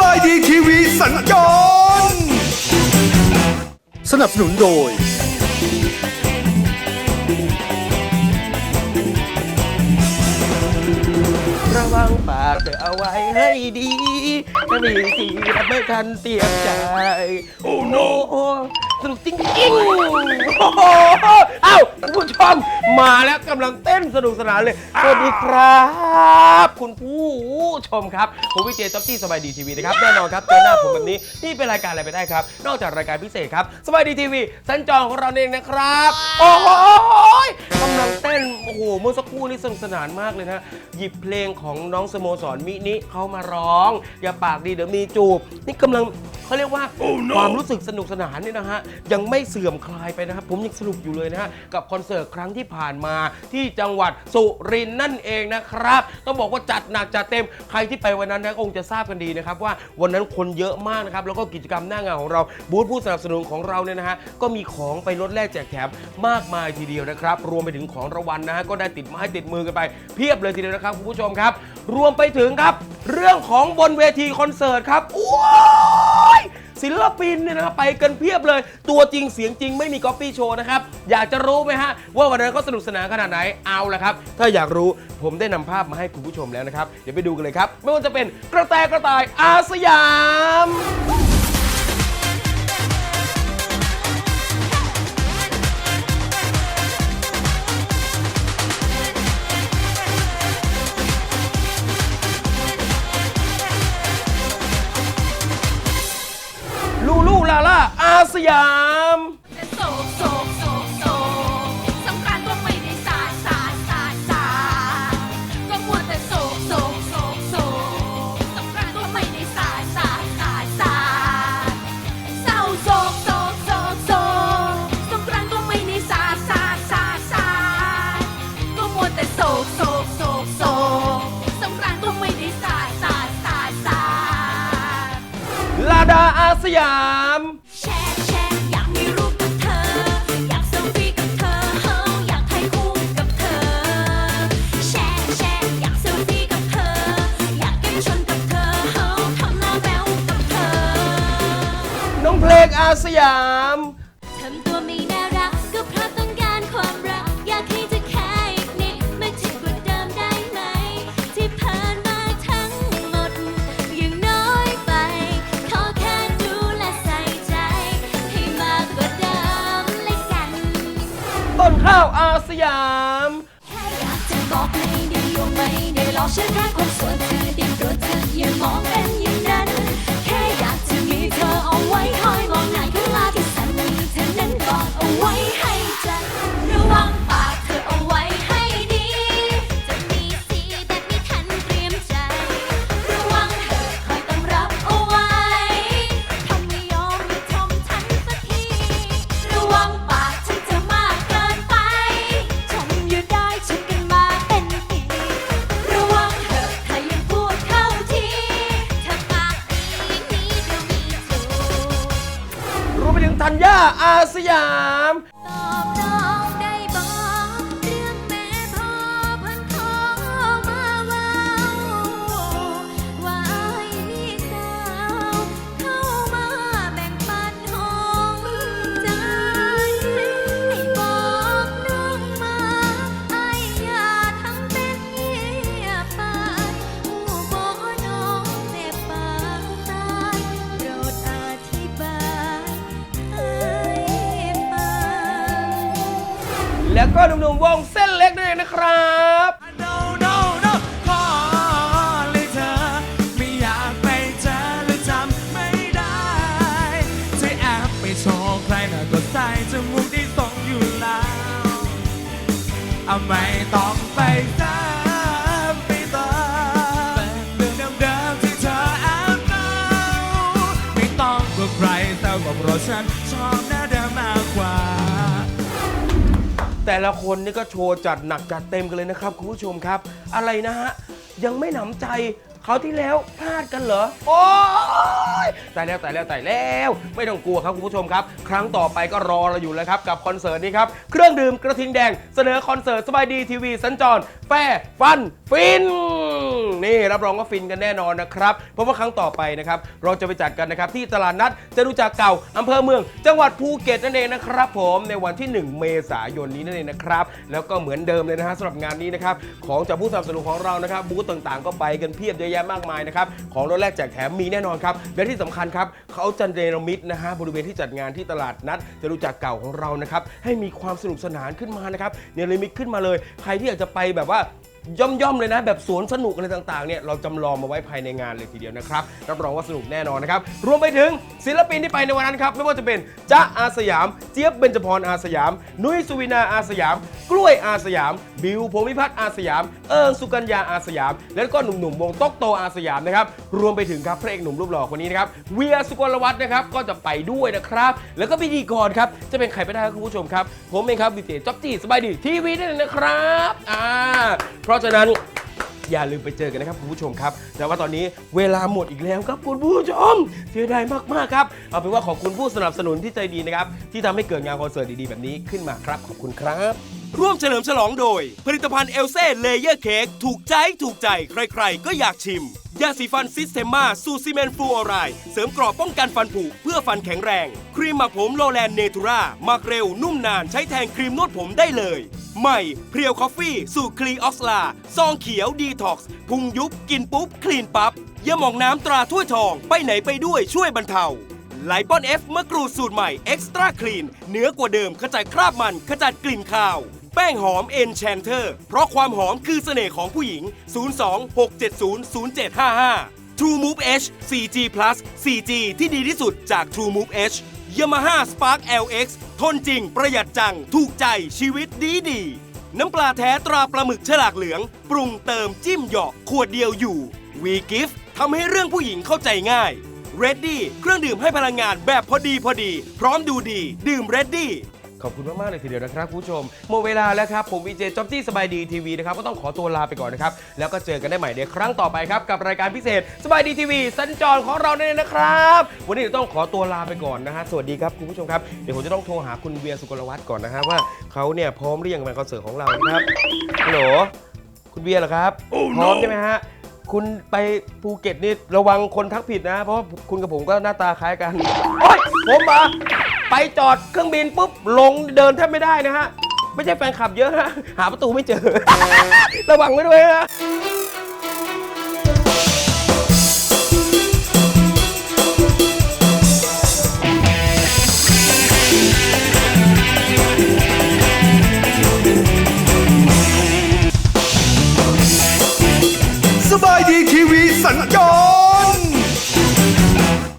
บายดีทีวีสัญจรสนับสนุนโดย ระวังปากเธอเอาไว้ให้ดีถ้ามีสีรับไม่ทันเตียมใจ โอ้โนสนุกจริงจริงๆโอ้โหเอ้า คุณผู้ชมมาแล้วกำลังเต้นสนุกสนานเลย สวัสดีครับ คุณผู้ชมครับ ผมวิเจต๊อบจี้สบายดีทีวีนะครับ แน่นอนครับเจอหน้าผมแบบนี้ นี่เป็นรายการอะไรไปได้ครับ นอกจากรายการพิเศษครับ สบายดีทีวีสัญจรของเราเองนะครับ โอ้โหกำลังเต้น โอ้โห เมื่อสักครู่นี้สนุกสนานมากเลยนะ หยิบเพลงของน้องสโมสรมินิเข้ามาร้อง อย่าปากดีเดี๋ยวมีจูบ นี่กำลัง เขาเรียกว่าความรู้สึกสนุกสนานนี่นะฮะยังไม่เสื่อมคลายไปนะครับ ผมยังสนุกอยู่เลยนะฮะกับคอนเสิร์ตครั้งที่ผ่านมาที่จังหวัดสุรินทร์นั่นเองนะครับ ต้องบอกว่าจัดหนักจัดเต็มใครที่ไปวันนั้นนะคงจะทราบกันดีนะครับว่าวันนั้นคนเยอะมากนะครับแล้วก็กิจกรรมหน้างานของเราบูธผู้สนับสนุนของเราเนี่ยนะฮะก็มีของไปลดแลกแจกแถมมากมายทีเดียวนะครับ รวมไปถึงของรางวัลนะฮะก็ได้ติดไม้ติดมือกันไปเพียบเลยทีเดียวนะครับคุณผู้ชมครับ รวมไปถึงครับ เรื่องของบนเวทีคอนเสิร์ตครับโอ้ยศิลปินเนี่ยนะไปกันเพียบเลย ตัวจริงเสียงจริงไม่มีก๊อปปี้โชว์นะครับ อยากจะรู้ไหมฮะ ว่าวันนั้นเขาสนุกสนานขนาดไหนเอาละครับ ถ้าอยากรู้ผมได้นำภาพมาให้คุณผู้ชมแล้วนะครับ เดี๋ยวไปดูกันเลยครับ ไม่ว่าจะเป็นกระแตกระต่ายอาสยาม สยามโศกโศกโศกโศกสงกรานต์ก็ไม่ได้สาดสาดสาดสาดก็มัวแต่โศกโศกโศกโศกสงกรานต์ก็ไม่ได้สาดสาดสาดสาดเศร้าโศกโศกโศกโศกสงกรานต์ก็ไม่ได้สาดสาดสาดสาดก็มัวแต่โศกโศกโศกโศกสงกรานต์ก็ไม่ได้สาดสาดสาดสาดลาดาอาสยาม องเพลงอาสยาม ทำตัวไม่น่ารักก็เพราะต้องการความรัก อยากให้เธอแค่อีกนิดไม่ถึงกว่าเดิมได้ไหม ที่ผ่านมาทั้งหมดยังน้อยไป ขอแค่ดูแลใส่ใจ ให้มากกว่าเดิมเลยกัน ต้นข้าวอาสยาม แค่อยากจะบอกไม่ได้ลวงไม่ได้หลอกฉันแค่ความสวยเธอได้โปรดเธออย่ามองเป็น เธอเสยาม ก็หนุ่มๆวงเส้นเล็กนั่นเองนะครับโชว์ใครน่ะก็ใส่จมูกที่ทรงอยู่แล้วเอาไม่ต้องไปจ้าฉัน แต่ละคนนี่ก็โชว์จัดหนักจัดเต็มกันเลยนะครับคุณผู้ชมครับ อะไรนะฮะ ยังไม่หนำใจเขาวที่แล้วพลาดกันเหรอ โอ้ยตายแล้วตายแล้วตายแล้ว ไม่ต้องกลัวครับคุณผู้ชมครับ ครั้งต่อไปก็รอเราอยู่แล้วครับ กับคอนเสิร์ตนี้ครับ เครื่องดื่มกระทิงแดง เสนอคอนเสิร์ตสบายดีทีวีสัญจร แฟร์ฟัน ฟิน นี่รับรองว่าฟินกันแน่นอนนะครับเพราะว่าครั้งต่อไปนะครับเราจะไปจัดกันนะครับที่ตลาดนัดจะรู้จักเก่าอำเภอเมือง จังหวัดภูเก็ตนั่นเองนะครับผมในวันที่ 1 เมษายนนี้นั่นเองนะครับแล้วก็เหมือนเดิมเลยนะฮะสำหรับงานนี้นะครับของจากผู้สนับสนุนของเรานะครับบูธต่างๆ ก็ไปกันเพียบเยอะแยะมากมายนะครับของรถแรกแจกแถมมีแน่นอนครับและที่สำคัญครับเขาจะเนรมิตนะฮะบริเวณที่จัดงานที่ตลาดนัดจะรู้จักเก่าของเรานะครับให้มีความสนุกสนานขึ้นมานะครับเนรมิตขึ้นมาเลย ใครที่อยากจะไปแบบว่า ย่อมๆเลยนะ แบบสวนสนุกอะไรต่างๆเนี่ยเราจำลองมาไว้ภายในงานเลยทีเดียวนะครับรับรองว่าสนุกแน่นอนนะครับรวมไปถึงศิลปินที่ไปในวันนั้นครับไม่ว่าจะเป็นจ๊ะอาสยาม เจี๊ยบเบญจพรอาสยาม นุ้ยสุวินาอาสยาม กล้วยอาสยาม บิวพงพิพัฒน์อาสยาม เอิงสุกัญญาอาสยาม แล้วก็หนุ่มๆวงต๊อกโตอาสยามนะครับรวมไปถึงครับพระเอกหนุ่มรูปหล่อคนนี้นะครับเวียสุกลวัฒน์นะครับก็จะไปด้วยนะครับแล้วก็พิธีกรครับจะเป็นใครไปได้ครับคุณผู้ชมครับผมเองครับดีเจจ๊อบจี้สบายดีทีวีนั่นเองนะครับอ่าราะฉะนั้นอย่าลืมไปเจอกันนะครับคุณผู้ชมครับ แต่ว่าตอนนี้เวลาหมดอีกแล้วครับคุณผู้ชมเสียดายมากๆครับเอาเป็นว่าขอบคุณผู้สนับสนุนที่ใจดีนะครับที่ทำให้เกิดงานคอนเสิร์ตดีๆแบบนี้ขึ้นมาครับขอบคุณครับ ร่วมเฉลิมฉลองโดย ผลิตภัณฑ์เอลเซ่เลเยอร์เค้กถูกใจถูกใจใครๆ ก็อยากชิม ยาสีฟันซิสเทมมาสูซีเมนฟลูออไรด์เสริมกรอบป้องกันฟันผุเพื่อฟันแข็งแรง ครีมหมักผมโลแลนเนทูรามักเร็วนุ่มนานใช้แทนครีมนวดผมได้เลย ใหม่เพียวคอฟฟี่สูตรคลีออกซลาซองเขียวดีท็อกซ์พุงยุบกินปุ๊บ คลีนปั๊บยาหมองน้ำตราถ้วยทองไปไหนไปด้วยช่วยบรรเทาไลปอนเอฟมะกรูดสูตรใหม่เอ็กซ์ตร้าคลีนเนื้อกว่าเดิมขจัดคราบมันขจัดกลิ่นคาว แป้งหอมเอนแชนเตอร์ เพราะความหอมคือเสน่ห์ของผู้หญิง 02-670-0755 True Move H 4G Plus 4G ที่ดีที่สุดจาก True Move H Yamaha Spark LX ทนจริงประหยัดจัง ถูกใจชีวิตดีดี น้ำปลาแท้ตราปลาหมึกฉลากเหลือง ปรุงเติมจิ้มหยอกขวดเดียวอยู่ We Gift ทำให้เรื่องผู้หญิงเข้าใจง่าย Ready เครื่องดื่มให้พลังงานแบบพอดีพอดี พร้อมดูดี ดื่ม Ready ขอบคุณมาก ๆ เลยทีเดียวนะครับคุณผู้ชม หมดเวลาแล้วครับ ผมวีเจจ็อบจี้สบายดีทีวีนะครับก็ต้องขอตัวลาไปก่อนนะครับ แล้วก็เจอกันได้ใหม่ในครั้งต่อไปครับ กับรายการพิเศษสบายดีทีวีสัญจรของเราเนี่ยนะครับ วันนี้เดี๋ยวต้องขอตัวลาไปก่อนนะฮะสวัสดีครับคุณผู้ชมครับเดี๋ยวผมจะต้องโทรหาคุณเวียสุกลวัฒน์ก่อนนะฮะว่าเขาเนี่ยพร้อมหรือยังกับคอนเสิร์ตของเรานะครับฮัลโหลคุณเวียเหรอครับพร้อมใช่ไหมฮะคุณไปภูเก็ตนี่ระวังคนทักผิดนะ เพราะว่าคุณกับผมก็หน้าตาคล้ายกันโอ๊ยผมเหรอ ไปจอดเครื่องบินปุ๊บลงเดินแทบไม่ได้นะฮะ ไม่ใช่แฟนคลับเยอะนะหาประตูไม่เจอ ระวังไว้ด้วยนะ